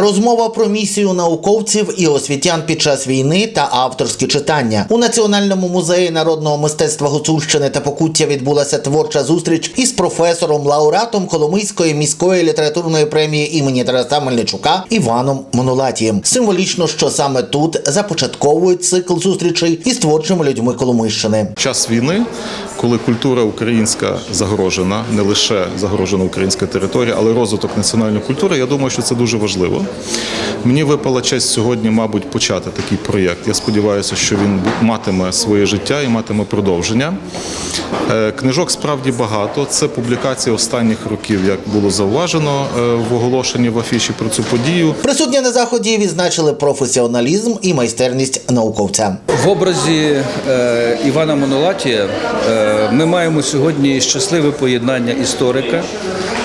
Розмова про місію науковців і освітян під час війни та авторські читання у Національному музеї народного мистецтва Гуцульщини та Покуття відбулася творча зустріч із професором, лауреатом Коломийської міської літературної премії імені Тараса Мельничука Іваном Монолатієм. Символічно, що саме тут започатковують цикл зустрічей із творчими людьми Коломийщини. час війни, коли культура українська загрожена, не лише загрожена українська територія, але розвиток національної культури, я думаю, що це дуже важливо. Мені випала честь сьогодні, мабуть, почати такий проєкт. Я сподіваюся, що він матиме своє життя і матиме продовження. Е, Книжок справді багато. Це публікації останніх років, як було зауважено е, в оголошенні в афіші про цю подію. Присутні на заході відзначили професіоналізм і майстерність науковця. В образі е, Івана Монолатія е, ми маємо сьогодні щасливе поєднання історика,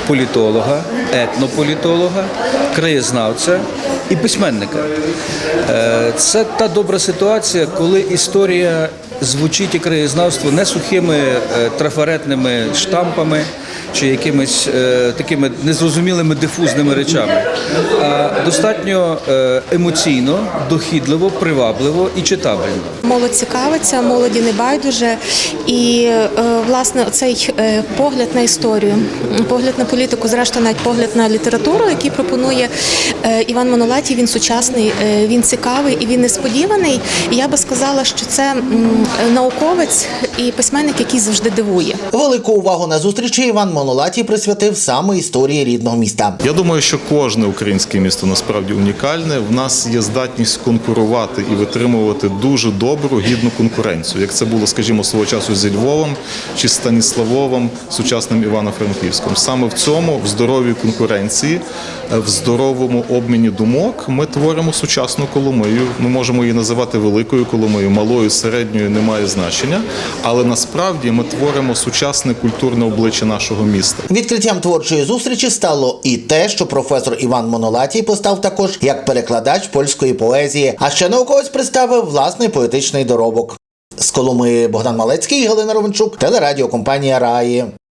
політолога, етнополітолога, краєзнавця і письменника. Е, це та добра ситуація, коли історія звучить і краєзнавство не сухими е, трафаретними штампами чи якимись е, такими незрозумілими дифузними речами, а достатньо е, емоційно, дохідливо, привабливо і читабельно. Молодь цікавиться, молоді не байдуже. І власне цей погляд на історію, погляд на політику, зрештою навіть погляд на літературу, який пропонує Іван Монолатій, він сучасний, він цікавий і він несподіваний. І я би сказала, що це науковець і письменник, який завжди дивує. Велику увагу на зустрічі Іван Монолатій присвятив саме історії рідного міста. Я думаю, що кожне українське місто насправді унікальне. В нас є здатність конкурувати і витримувати дуже добру, гідну конкуренцію, як це було, скажімо, свого часу зі Львовом чи Станіславовим, сучасним Івано-Франківськом. Саме в цьому, в здоровій конкуренції, е, в здоровому обміні думок, ми творимо сучасну Коломию. Ми можемо її називати великою Коломиєю, малою, середньою немає значення, але насправді ми творимо сучасне культурне обличчя нашого міста. Відкриттям творчої зустрічі стало і те, що професор Іван Монолатій постав також як перекладач польської поезії, а ще науковець представив власний поетичний доробок. З Коломи Богдан Малецький, Галина Ровенчук, телерадіокомпанія Раї.